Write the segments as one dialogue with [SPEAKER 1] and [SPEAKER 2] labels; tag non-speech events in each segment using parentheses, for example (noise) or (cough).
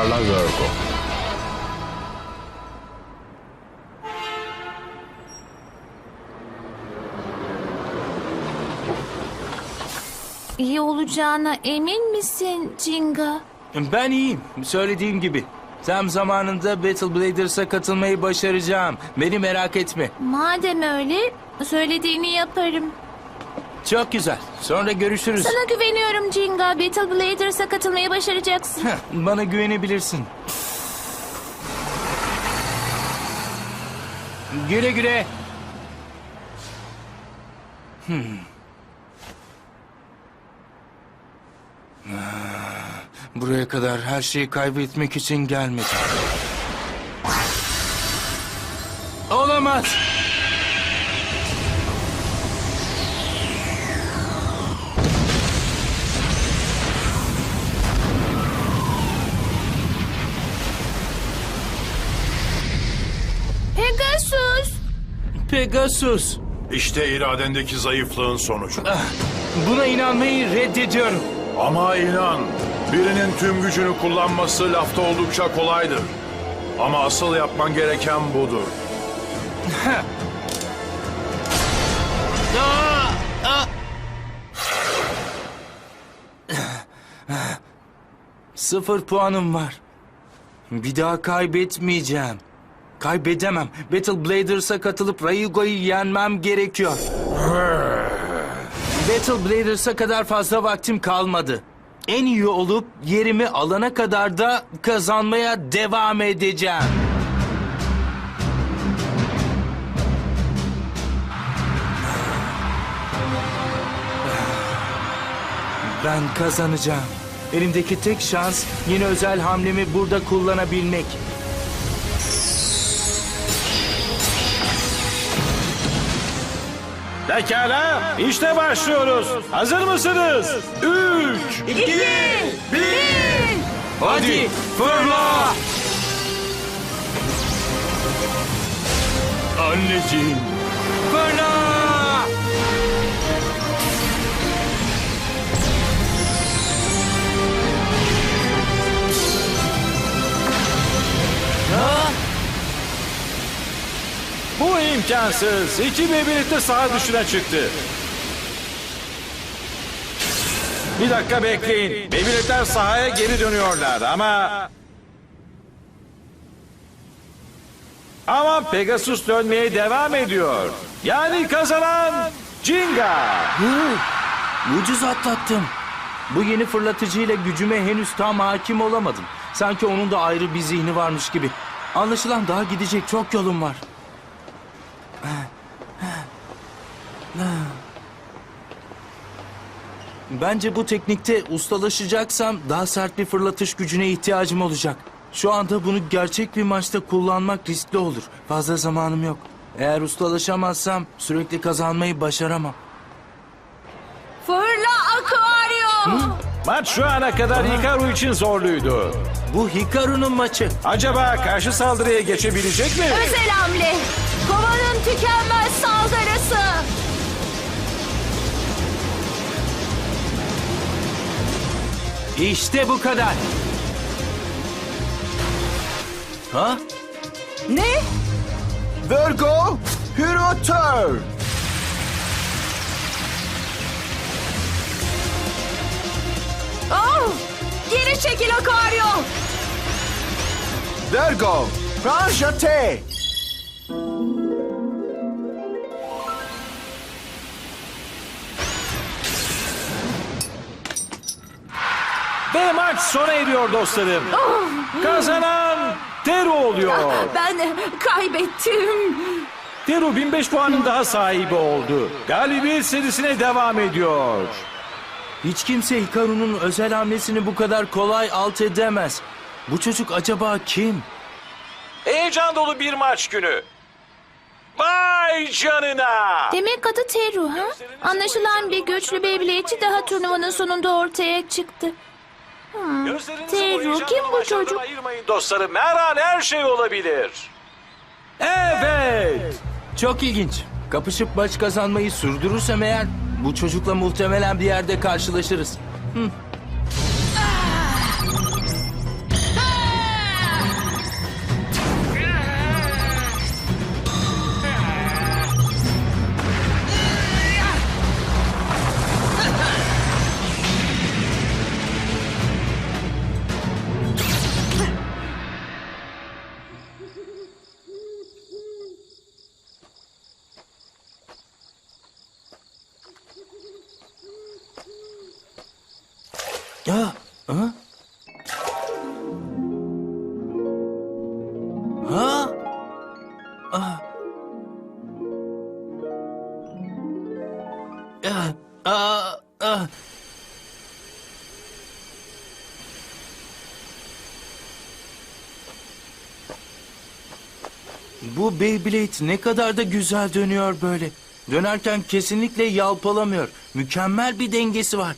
[SPEAKER 1] Parla Virgo.
[SPEAKER 2] İyi olacağına emin misin Jinga?
[SPEAKER 3] Ben iyiyim. Söylediğim gibi. Tam zamanında Battle Bladers'a katılmayı başaracağım. Beni merak etme.
[SPEAKER 2] Madem öyle söylediğini yaparım.
[SPEAKER 3] Çok güzel. Sonra görüşürüz.
[SPEAKER 2] Sana güveniyorum Jinga. Battle Bladers'a katılmayı başaracaksın.
[SPEAKER 3] Heh, Bana güvenebilirsin. Güle güle. Hmm. Ah, Buraya kadar her şeyi kaybetmek için gelmedim. Olamaz.
[SPEAKER 2] Pegasus.
[SPEAKER 4] İşte iradendeki zayıflığın sonucu.
[SPEAKER 3] Buna inanmayı reddediyorum.
[SPEAKER 4] Ama inan, birinin tüm gücünü kullanması lafta oldukça kolaydır. Ama asıl yapman gereken budur.
[SPEAKER 3] Sıfır puanım var. Bir daha kaybetmeyeceğim. Kaybedemem. Battle Bladers'a katılıp Rayugo'yu yenmem gerekiyor. Battle Bladers'a kadar fazla vaktim kalmadı. En iyi olup yerimi alana kadar da kazanmaya devam edeceğim. Ben kazanacağım. Elimdeki tek şans yeni özel hamlemi burada kullanabilmek.
[SPEAKER 5] Pekala, işte başlıyoruz. Hazır mısınız? Üç, iki, bir.
[SPEAKER 3] Hadi fırla!
[SPEAKER 5] Anneciğim.
[SPEAKER 3] Fırla!
[SPEAKER 5] Bu imkansız. İki birlikte saha dışına çıktı. Bir dakika bekleyin. Beybiletler sahaya geri dönüyorlar ama... Ama Pegasus dönmeye devam ediyor. Yani kazanan Jinga.
[SPEAKER 3] Ucuz atlattım. Bu yeni fırlatıcıyla gücüme henüz tam hakim olamadım. Sanki onun da ayrı bir zihni varmış gibi. Anlaşılan daha gidecek çok yolum var. Bence bu teknikte ustalaşacaksam daha sert bir fırlatış gücüne ihtiyacım olacak. Şu anda bunu gerçek bir maçta kullanmak riskli olur. Fazla zamanım yok. Eğer ustalaşamazsam sürekli kazanmayı başaramam.
[SPEAKER 2] Fırla Aquario!
[SPEAKER 5] Maç şu ana kadar Hikaru için zorluydu.
[SPEAKER 3] Bu Hikaru'nun maçı.
[SPEAKER 5] Acaba karşı saldırıya geçebilecek mi?
[SPEAKER 2] Özel hamle! Tükenmez saldırısı!
[SPEAKER 3] İşte bu kadar. Ha?
[SPEAKER 2] Ne?
[SPEAKER 1] Virgo, Hürotor.
[SPEAKER 2] Oh! Geri çekil Aquario!
[SPEAKER 1] Virgo, Ranjate.
[SPEAKER 5] Ve maç sona eriyor dostlarım. Kazanan Teru oluyor.
[SPEAKER 2] Ben kaybettim.
[SPEAKER 5] Teru 1005 puanın daha sahibi oldu. Galibiyet serisine devam ediyor.
[SPEAKER 3] Hiç kimse Hikaru'nun özel hamlesini bu kadar kolay alt edemez. Bu çocuk acaba kim?
[SPEAKER 5] Heyecan dolu bir maç günü. Vay canına.
[SPEAKER 2] Demek adı Teru ha? Anlaşılan bir güçlü Beyblade'ci daha turnuvanın sonunda ortaya çıktı.
[SPEAKER 5] Gözlerinizi boyayacağım
[SPEAKER 2] kim bu çocuk?
[SPEAKER 5] Ayırmayın dostlarım. Her an her şey olabilir. Evet.
[SPEAKER 3] Çok ilginç. Kapışıp maç kazanmayı sürdürürsem eğer bu çocukla muhtemelen bir yerde karşılaşırız. Hı. Bu Beyblade ne kadar da güzel dönüyor böyle. Dönerken kesinlikle yalpalamıyor. Mükemmel bir dengesi var.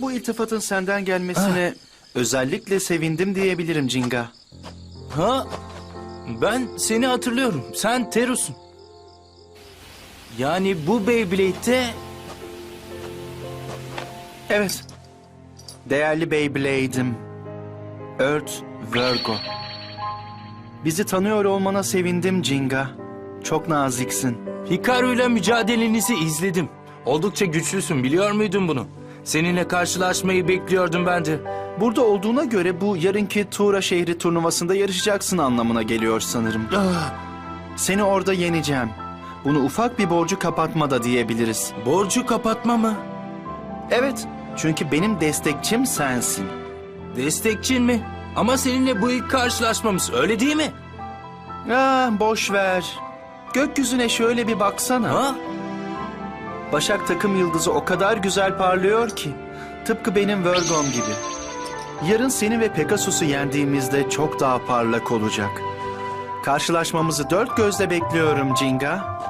[SPEAKER 6] Bu iltifatın senden gelmesine özellikle sevindim diyebilirim Cinga.
[SPEAKER 3] Ha? Ben seni hatırlıyorum. Sen Terus'un. Yani bu Beyblade'de
[SPEAKER 6] Evet. Değerli Beyblade'im. Earth Virgo. Bizi tanıyor olmana sevindim Cinga. Çok naziksin.
[SPEAKER 3] Hikaru'yla mücadelenizi izledim. Oldukça güçlüsün biliyor muydun bunu? Seninle karşılaşmayı bekliyordum ben de.
[SPEAKER 6] Burada olduğuna göre bu yarınki Tuğra şehri turnuvasında yarışacaksın anlamına geliyor sanırım.
[SPEAKER 3] Ah,
[SPEAKER 6] Seni orada yeneceğim. Bunu ufak bir borcu kapatma da diyebiliriz.
[SPEAKER 3] borcu kapatma mı?
[SPEAKER 6] Evet, çünkü benim destekçim sensin.
[SPEAKER 3] Destekçin mi? Ama seninle bu ilk karşılaşmamız öyle değil mi?
[SPEAKER 6] Ah, boş ver. Gökyüzüne şöyle bir baksana.
[SPEAKER 3] Ha?
[SPEAKER 6] Başak takım yıldızı o kadar güzel parlıyor ki. Tıpkı benim Virgo'm gibi. Yarın seni ve Pegasus'u yendiğimizde çok daha parlak olacak. Karşılaşmamızı dört gözle bekliyorum Cinga.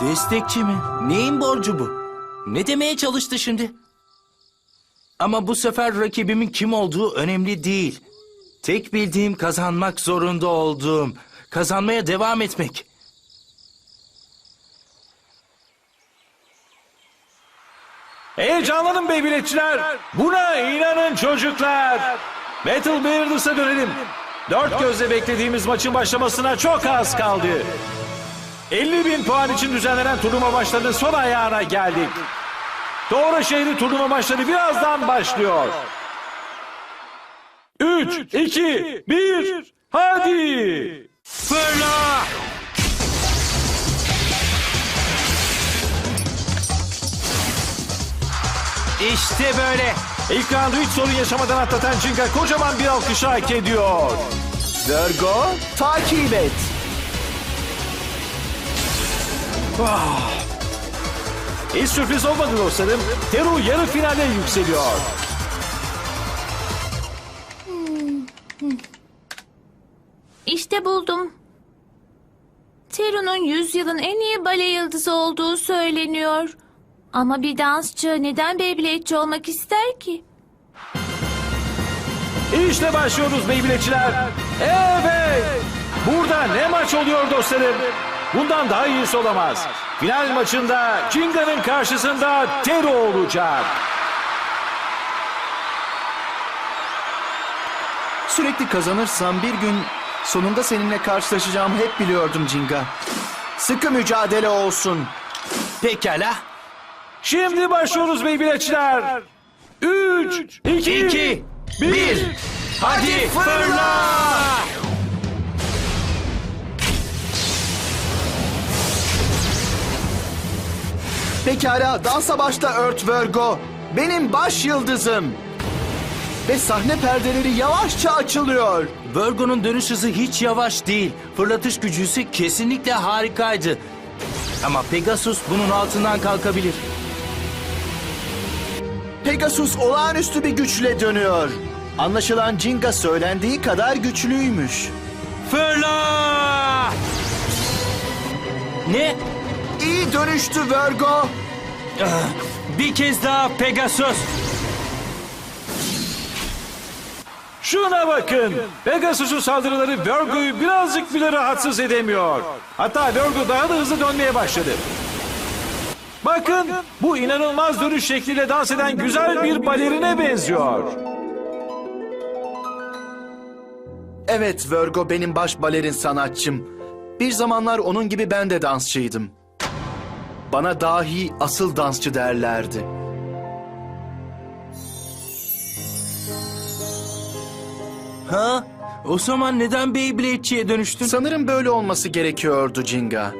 [SPEAKER 3] Destekçi mi? Neyin borcu bu? Ne demeye çalıştı şimdi? Ama bu sefer rakibimin kim olduğu önemli değil. Tek bildiğim kazanmak zorunda olduğum, kazanmaya devam etmek.
[SPEAKER 5] Heyecanlanın Beyblade'çiler. Buna inanın çocuklar. Metal Beardus'a dönelim. Dört gözle beklediğimiz maçın başlamasına çok az kaldı. 50 bin puan için düzenlenen turnuva maçlarının son ayağına geldik. Doğru şehri turnuva maçları birazdan başlıyor. 3, 2, 1, hadi!
[SPEAKER 3] Fırla! İşte böyle.
[SPEAKER 5] İlk roundu hiç sorun yaşamadan atlatan Cinga kocaman bir alkışı hak ediyor.
[SPEAKER 6] Virgo, takip et.
[SPEAKER 5] Hiç sürpriz olmadı dostlarım. Teru yarı finale yükseliyor.
[SPEAKER 2] İşte buldum. Teru'nun yüzyılın en iyi bale yıldızı olduğu söyleniyor. Ama bir dansçı neden Beyblade'ci olmak ister ki?
[SPEAKER 5] İşte başlıyoruz Beyblade'çiler. Evet. Burada ne maç oluyor dostlarım? Bundan daha iyisi olamaz. Final maçında Cinga'nın karşısında Teru olacak.
[SPEAKER 6] Sürekli kazanırsam bir gün sonunda seninle karşılaşacağımı hep biliyordum Cinga. Sıkı mücadele olsun.
[SPEAKER 3] Pekala.
[SPEAKER 5] Şimdi başlıyoruz Beyblade'çiler. 3, 2,
[SPEAKER 3] İki,
[SPEAKER 5] 1.
[SPEAKER 3] bir. Hadi fırla!
[SPEAKER 6] Pekala dansa başla Earth Virgo. Benim baş yıldızım. Ve sahne perdeleri yavaşça açılıyor.
[SPEAKER 3] Virgo'nun dönüş hızı hiç yavaş değil. Fırlatış gücüsü kesinlikle harikaydı. Ama Pegasus bunun altından kalkabilir.
[SPEAKER 6] Pegasus olağanüstü bir güçle dönüyor. Anlaşılan Jinga söylendiği kadar güçlüymüş.
[SPEAKER 3] Fırla! Ne?
[SPEAKER 6] İyi dönüştü Virgo.
[SPEAKER 3] Bir kez daha Pegasus.
[SPEAKER 5] Şuna bakın. Pegasus'un saldırıları Virgo'yu birazcık bile rahatsız edemiyor. Hatta Virgo daha da hızlı dönmeye başladı. Bakın bu inanılmaz dönüş şekliyle dans eden güzel bir balerine benziyor.
[SPEAKER 6] Evet Virgo benim baş balerin sanatçım. Bir zamanlar onun gibi ben de dansçıydım. Bana dahi asıl dansçı derlerdi.
[SPEAKER 3] Ha? O zaman neden Beyblade'çiye dönüştün?
[SPEAKER 6] Sanırım böyle olması gerekiyordu Jinga.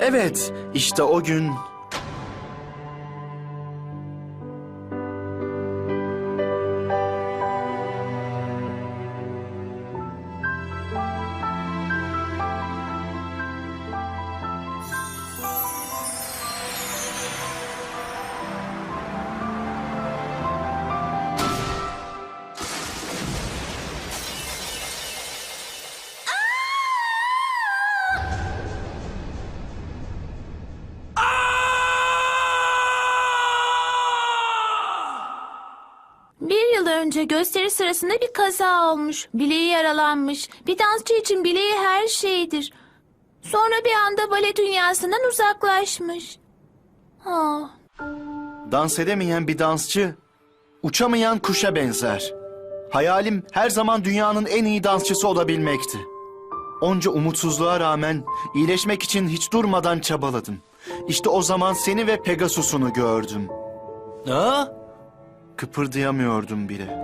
[SPEAKER 6] Evet, işte o gün
[SPEAKER 2] önce gösteri sırasında bir kaza olmuş. Bileği yaralanmış. Bir dansçı için bileği her şeydir. Sonra bir anda bale dünyasından uzaklaşmış. Ah.
[SPEAKER 6] Dans edemeyen bir dansçı, uçamayan kuşa benzer. Hayalim her zaman dünyanın en iyi dansçısı olabilmekti. Onca umutsuzluğa rağmen iyileşmek için hiç durmadan çabaladım. İşte o zaman seni ve Pegasus'unu gördüm.
[SPEAKER 3] Aa,
[SPEAKER 6] Kıpırdayamıyordum bile.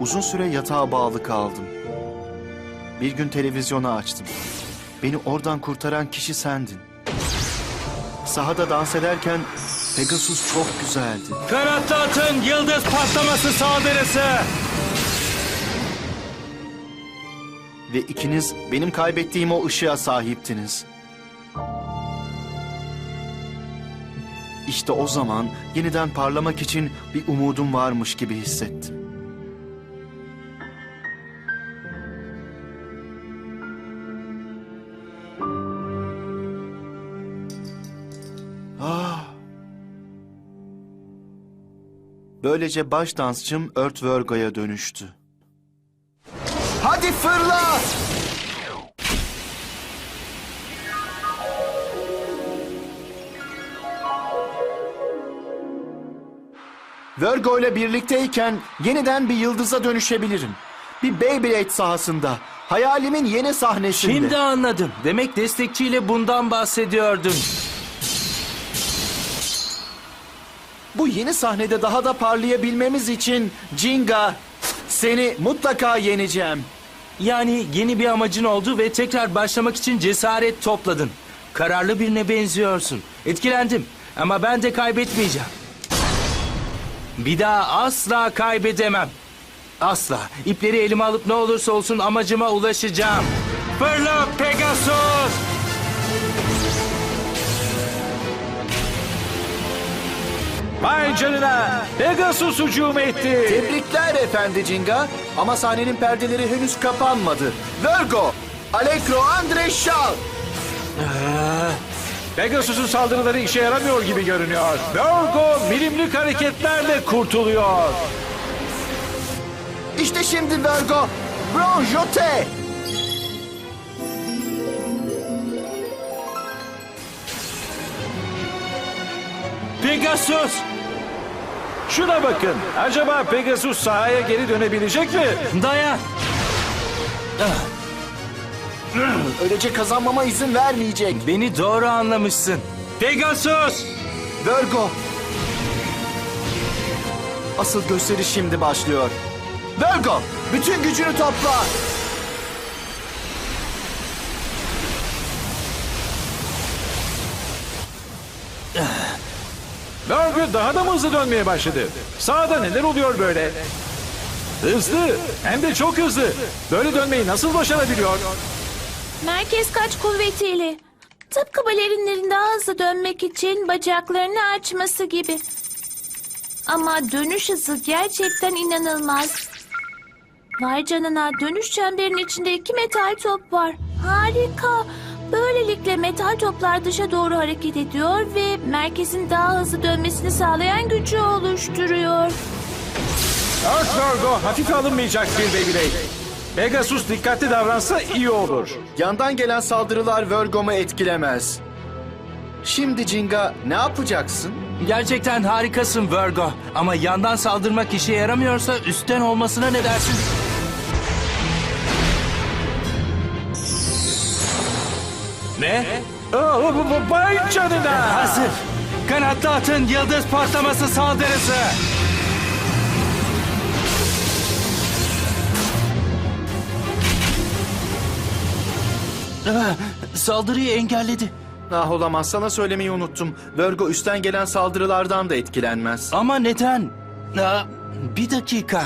[SPEAKER 6] Uzun süre yatağa bağlı kaldım. Bir gün televizyonu açtım. Beni oradan kurtaran kişi sendin. Sahada dans ederken Pegasus çok güzeldi.
[SPEAKER 5] Kanatlı atın yıldız patlaması saldırısı.
[SPEAKER 6] Ve ikiniz benim kaybettiğim o ışığa sahiptiniz. İşte o zaman yeniden parlamak için bir umudum varmış gibi hissettim. Ah. Böylece baş dansçım Virgo'ya dönüştü.
[SPEAKER 1] Hadi fırla!
[SPEAKER 6] Virgo ile birlikteyken yeniden bir yıldıza dönüşebilirim. Bir Beyblade sahasında. Hayalimin yeni sahnesinde.
[SPEAKER 3] şimdi anladım. Demek destekçiyle bundan bahsediyordun.
[SPEAKER 6] Bu yeni sahnede daha da parlayabilmemiz için Jinga seni mutlaka yeneceğim.
[SPEAKER 3] Yani yeni bir amacın oldu ve tekrar başlamak için cesaret topladın. Kararlı birine benziyorsun. Etkilendim ama ben de kaybetmeyeceğim. Bir daha asla kaybedemem. Asla. İpleri elime alıp ne olursa olsun amacıma ulaşacağım. Fırla Pegasus!
[SPEAKER 5] Vay canına. Pegasus hücum etti.
[SPEAKER 6] Tebrikler efendi Jinga ama sahnenin perdeleri henüz kapanmadı. Virgo, Alekro, Andre Şal.
[SPEAKER 5] Pegasus'un saldırıları işe yaramıyor gibi görünüyor. Virgo milimlik hareketlerle kurtuluyor.
[SPEAKER 6] İşte şimdi Virgo, Bronjote.
[SPEAKER 3] Pegasus!
[SPEAKER 5] Şuna bakın. Acaba Pegasus sahaya geri dönebilecek mi?
[SPEAKER 3] Dayan!
[SPEAKER 6] Öylece kazanmama izin vermeyecek.
[SPEAKER 3] Beni doğru anlamışsın. Pegasus!
[SPEAKER 6] Virgo. Asıl gösteri şimdi başlıyor. Virgo, bütün gücünü topla.
[SPEAKER 5] Virgo daha da mı hızlı dönmeye başladı? Sağda neler oluyor böyle? Hızlı. Hem de çok hızlı. Böyle dönmeyi nasıl başarabiliyor?
[SPEAKER 2] Merkez kaç kuvvetiyle. Tıpkı balerinlerin daha hızlı dönmek için bacaklarını açması gibi. Ama dönüş hızı gerçekten inanılmaz. Vay canına dönüş çemberinin içinde iki metal top var. Harika. Böylelikle metal toplar dışa doğru hareket ediyor ve merkezin daha hızlı dönmesini sağlayan gücü oluşturuyor.
[SPEAKER 5] Earth Virgo hafife alınmayacak bir Beyblade. Pegasus dikkatli davransa iyi olur.
[SPEAKER 6] Yandan gelen saldırılar Virgom'u etkilemez. Şimdi Jinga ne yapacaksın?
[SPEAKER 3] Gerçekten harikasın Virgo. Ama yandan saldırmak işe yaramıyorsa üstten olmasına ne dersin? Ne?
[SPEAKER 5] Aa, bu- bu- Vay canına.
[SPEAKER 3] Hazır. Kanatlı atın yıldız patlaması saldırısı. Saldırıyı engelledi.
[SPEAKER 6] Ah olamaz sana söylemeyi unuttum. Virgo üstten gelen saldırılardan da etkilenmez.
[SPEAKER 3] Ama neden? Ah, Bir dakika.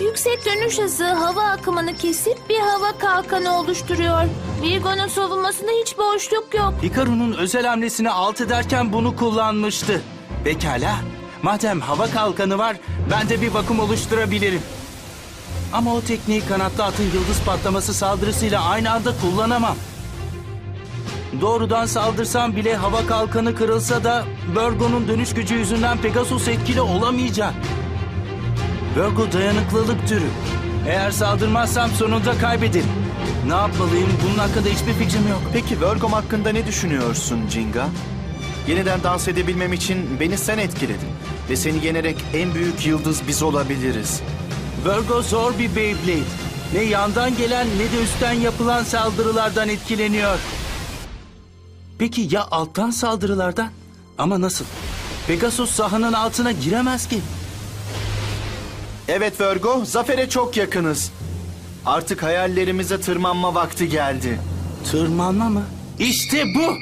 [SPEAKER 2] Yüksek dönüş hızı hava akımını kesip bir hava kalkanı oluşturuyor. Virgo'nun savunmasında hiç boşluk yok.
[SPEAKER 3] Hikaru'nun özel hamlesini alt ederken bunu kullanmıştı. Pekala. Madem hava kalkanı var, ben de bir vakum oluşturabilirim. Ama o tekniği kanatlı atın yıldız patlaması saldırısıyla aynı anda kullanamam. Doğrudan saldırsam bile hava kalkanı kırılsa da Virgo'nun dönüş gücü yüzünden Pegasus etkili olamayacak. Virgo dayanıklılık türü. Eğer saldırmazsam sonunda kaybederim. Ne yapmalıyım? Bunun hakkında hiçbir fikrim yok.
[SPEAKER 6] Peki Virgom hakkında ne düşünüyorsun Jinga? Yeniden dans edebilmem için beni sen etkiledin. Ve seni yenerek en büyük yıldız biz olabiliriz.
[SPEAKER 3] Virgo zor bir Beyblade. Ne yandan gelen ne de üstten yapılan saldırılardan etkileniyor. Peki ya alttan saldırılardan? Ama nasıl? Pegasus sahanın altına giremez ki.
[SPEAKER 6] Evet Virgo, zafere çok yakınız. Artık hayallerimize tırmanma vakti geldi.
[SPEAKER 3] Tırmanma mı? İşte bu!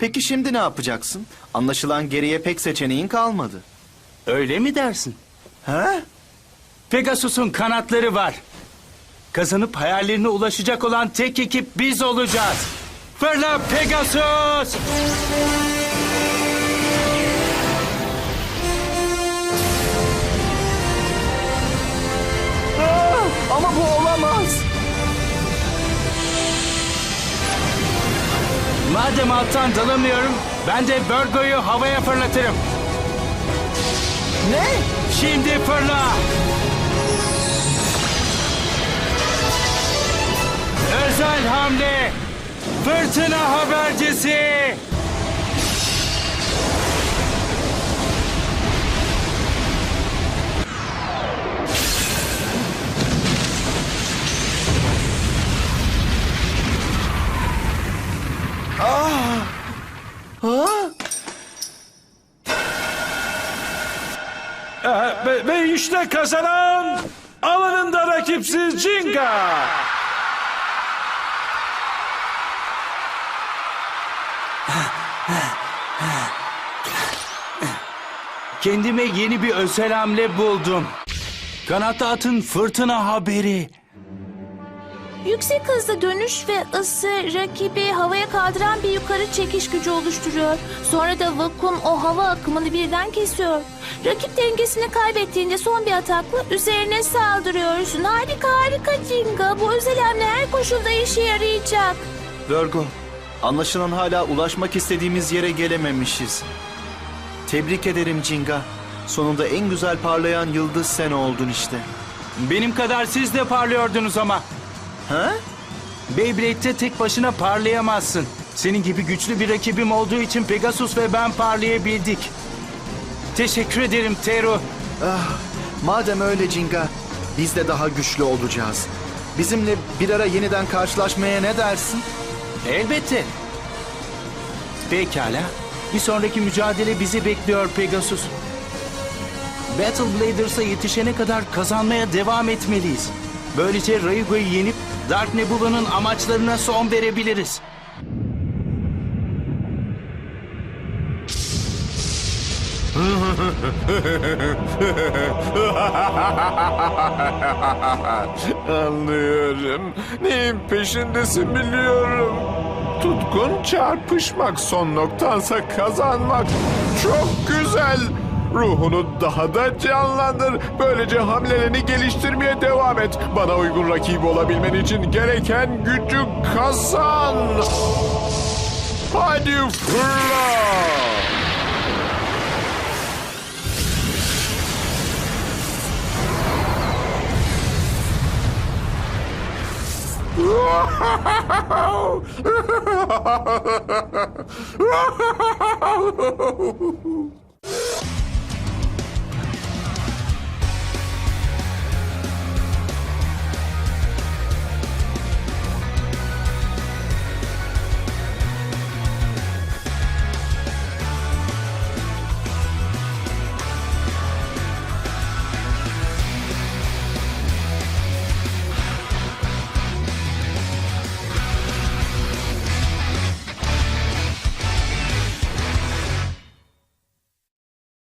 [SPEAKER 6] Peki şimdi ne yapacaksın? Anlaşılan geriye pek seçeneğin kalmadı.
[SPEAKER 3] Öyle mi dersin?
[SPEAKER 6] He?
[SPEAKER 3] Pegasus'un kanatları var. Kazanıp hayallerine ulaşacak olan tek ekip biz olacağız. Fırla Pegasus!
[SPEAKER 6] Ama bu olamaz.
[SPEAKER 3] Madem alttan dalamıyorum, ben de Virgo'yu havaya fırlatırım.
[SPEAKER 6] Ne?
[SPEAKER 3] Şimdi fırla! Özel hamle! Fırtına habercisi!
[SPEAKER 5] Ee, ve, ve işte kazanan alanında rakipsiz Jinga.
[SPEAKER 3] Kendime yeni bir özel hamle buldum. Kanat atın fırtına haberi.
[SPEAKER 2] Yüksek hızlı dönüş ve ısı rakibi havaya kaldıran bir yukarı çekiş gücü oluşturuyor. Sonra da vakum o hava akımını birden kesiyor. Rakip dengesini kaybettiğinde son bir atakla üzerine saldırıyorsun. Harika harika Jinga. Bu özel hamle her koşulda işe yarayacak.
[SPEAKER 6] Virgo, anlaşılan hala ulaşmak istediğimiz yere gelememişiz. Tebrik ederim Jinga. Sonunda en güzel parlayan yıldız sen oldun işte.
[SPEAKER 3] Benim kadar siz de parlıyordunuz ama.
[SPEAKER 6] Ha?
[SPEAKER 3] Beyblade'de tek başına parlayamazsın. Senin gibi güçlü bir rakibim olduğu için Pegasus ve ben parlayabildik. Teşekkür ederim Teru.
[SPEAKER 6] Madem öyle Jinga, biz de daha güçlü olacağız. Bizimle bir ara yeniden karşılaşmaya ne dersin?
[SPEAKER 3] Elbette. Pekala. Bir sonraki mücadele bizi bekliyor Pegasus. Battle Bladers'a yetişene kadar kazanmaya devam etmeliyiz. Böylece Raigo'yu yenip Dark Nebula'nın amaçlarına son verebiliriz. (laughs)
[SPEAKER 7] Anlıyorum. Neyin peşindesin biliyorum. Tutkun çarpışmak son noktansa kazanmak. Çok güzel. Ruhunu daha da canlandır. Böylece hamlelerini geliştirmeye devam et. Bana uygun rakibi olabilmen için gereken gücü kazan. Hadi fırla. Whoa! (laughs)